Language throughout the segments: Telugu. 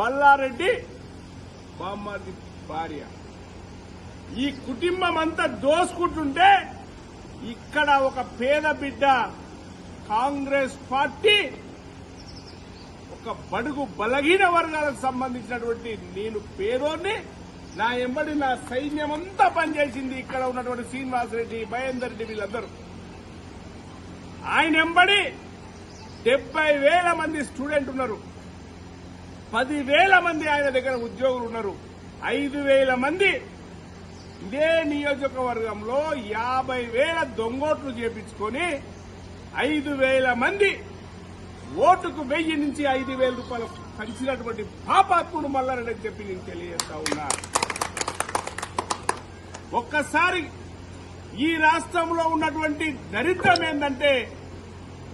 బల్లారెడ్డి బామ్మది భార్య. ఈ కుటుంబం అంతా దోసుకుంటుంటే ఇక్కడ ఒక పేద బిడ్డ కాంగ్రెస్ పార్టీ ఒక బడుగు బలహీన వర్గాలకు సంబంధించినటువంటి నేను పేదోన్ని నా ఎంబడి నా సైన్యం అంతా పనిచేసింది ఇక్కడ ఉన్నటువంటి శ్రీనివాసరెడ్డి భయేందర్ రెడ్డి వీళ్ళందరూ. ఆయన ఎంబడి డెబ్బై వేల మంది స్టూడెంట్ ఉన్నారు. పదివేల మంది ఆయన దగ్గర ఉద్యోగులు ఉన్నారు. ఐదు వేల మంది ఇదే నియోజకవర్గంలో యాభై వేల దొంగోట్లు చేపించుకొని ఐదు వేల మంది ఓటుకు వెయ్యి నుంచి ఐదు వేల రూపాయలు పంచినటువంటి పాపాత్ముడు మల్లారెడ్డి అని చెప్పి నేను తెలియజేస్తా ఉన్నా. ఒక్కసారి ఈ రాష్ట్రంలో ఉన్నటువంటి దరిద్రం ఏంటంటే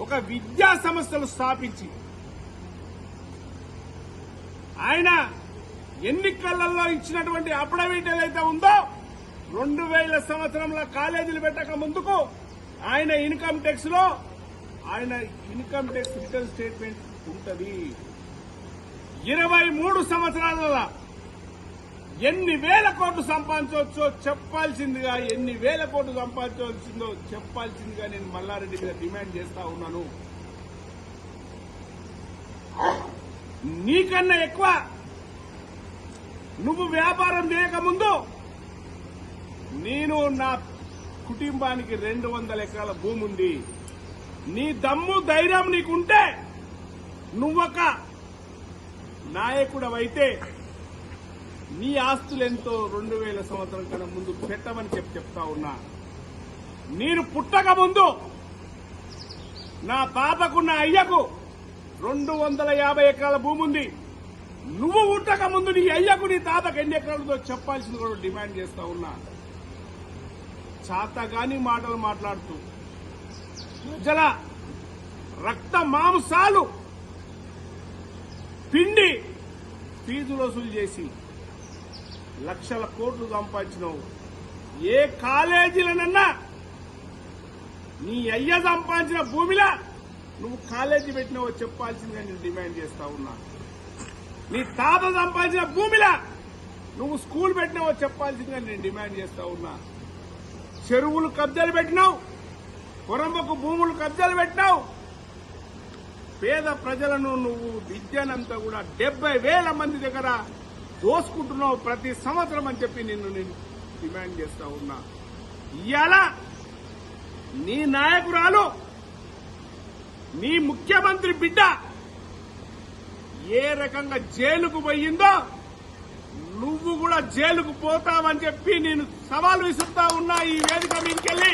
ఒక విద్యా సంస్థలు స్థాపించి ఆయన ఎన్నికలలో ఇచ్చినటువంటి అఫిడవిట్ ఏదైతే ఉందో రెండు వేల సంవత్సరంలో కాలేజీలు పెట్టక ముందుకు ఆయన ఇన్కమ్ ట్యాక్స్లో ఆయన ఇన్కమ్ ట్యాక్స్ రిటర్న్ స్టేట్మెంట్ ఉంటుంది. ఇరవై మూడు సంవత్సరాల ఎన్ని వేల కోట్లు సంపాదించవచ్చో చెప్పాల్సిందిగా ఎన్ని వేల కోట్లు సంపాదించవలసిందో చెప్పాల్సిందిగా నేను మల్లారెడ్డి మీద డిమాండ్ చేస్తా ఉన్నాను. నీకన్నా ఎక్కువ నువ్వు వ్యాపారం చేయకముందు నేను నా కుటుంబానికి రెండు వందల ఎకరాల భూమి ఉంది. నీ దమ్ము ధైర్యం నీకుంటే నువ్వొక నాయకుడవైతే నీ ఆస్తులెంతో రెండు వేల సంవత్సరం కన్నా ముందు పెట్టమని చెప్పి చెప్తా ఉన్నా. నేను పుట్టక ముందు నా పాపకున్న నా అయ్యకు రెండు వందల యాభై ఎకరాల భూమి ఉంది. నువ్వు పుట్టక ముందు నీ అయ్యకు నీ తాతకు ఎన్ని ఎకరాలతో చెప్పాల్సింది కూడా డిమాండ్ చేస్తా ఉన్నా. చాతగాని మాటలు మాట్లాడుతూ ప్రజల రక్త మాంసాలు పిండి ఫీజు వసూలు చేసి లక్షల కోట్లు సంపాదించినావు. ఏ కాలేజీలనన్నా నీ అయ్య సంపాదించిన భూమిలా నువ్వు కాలేజీ పెట్టినావో చెప్పాల్సిందిగా నేను డిమాండ్ చేస్తా ఉన్నా. నీ తాత సంపాదించిన భూమిలా నువ్వు స్కూల్ పెట్టినావో చెప్పాల్సిందిగా నేను డిమాండ్ చేస్తా ఉన్నా. చెరువులు కబ్జాలు పెట్టినావు కొరంబకు భూములు కబ్జాలు పెట్టినావు. పేద ప్రజలను నువ్వు విద్యనంతా కూడా డెబ్బై వేల మంది దగ్గర దోసుకుంటున్నావు ప్రతి సంవత్సరం అని చెప్పి నిన్ను నేను డిమాండ్ చేస్తా ఉన్నా. ఇవాళ నీ నాయకురాలు నీ ముఖ్యమంత్రి బిడ్డ ఏ రకంగా జైలుకు పోయిందో నువ్వు కూడా జైలుకు పోతావని చెప్పి నేను సవాల్ విసురుతా ఉన్నా ఈ వేదిక మీకెళ్ళి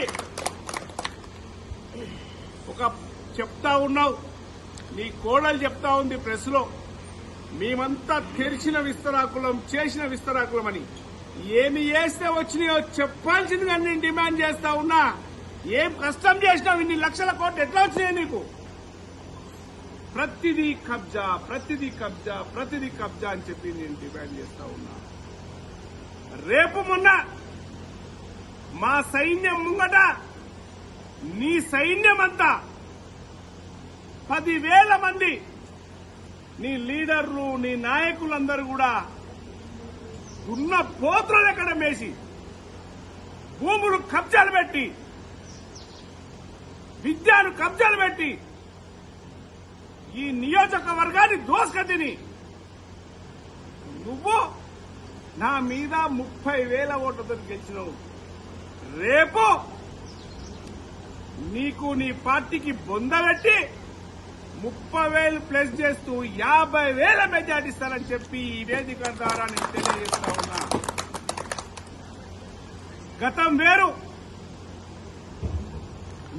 ఒక చెప్తా ఉన్నావు. నీ కోడలు చెప్తా ఉంది ప్రెస్లో మేమంతా తెరిచిన విస్తరాకులం చేసిన విస్తరాకులం అని ఏమి చేస్తే వచ్చినాయో చెప్పాల్సిందిగా నేను డిమాండ్ చేస్తా ఉన్నా. ఏం కష్టం చేసినావు ఇన్ని లక్షల కోట్లు ఎట్లా వచ్చినాయి నీకు? ప్రతిదీ కబ్జా ప్రతిదీ కబ్జా ప్రతిదీ కబ్జా అని చెప్పి నేను డిమాండ్ చేస్తా ఉన్నా. రేపు మొన్న మా సైన్యం ముంగట నీ సైన్యం అంతా పదివేల మంది నీ లీడర్లు నీ నాయకులందరూ కూడా ఉన్న పోత్రలు ఎక్కడ మేసి భూములు కబ్జాలు పెట్టి విద్యను కబ్జాలు పెట్టి ఈ నియోజకవర్గాన్ని దోసుకతిని నువ్వు నా మీద ముప్పై వేల ఓట్లతో గెలిచినావు. రేపు నీకు నీ పార్టీకి బొందబెట్టి ముప్పై వేలు ప్లస్ చేస్తూ యాభై వేల మెజార్టీ ఇస్తారని చెప్పి ఈ వేదిక ద్వారా నేను తెలియజేస్తా ఉన్నా. గతం వేరు.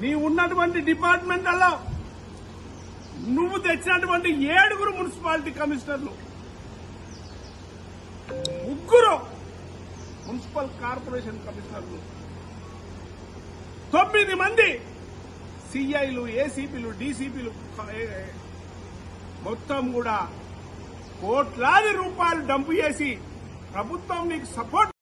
నీ ఉన్నటువంటి డిపార్ట్మెంట్లలో నువ్వు తెచ్చినటువంటి ఏడుగురు మున్సిపాలిటీ కమిషనర్లు. ముగ్గురు మున్సిపల్ కార్పొరేషన్ కమిషనర్లు. తొమ్మిది మంది సిఐలు ఏసీపీలు డీసీపీలు మొత్తం కూడా కోట్లాది రూపాయలు డంపు చేసి ప్రభుత్వం నీకు సపోర్ట్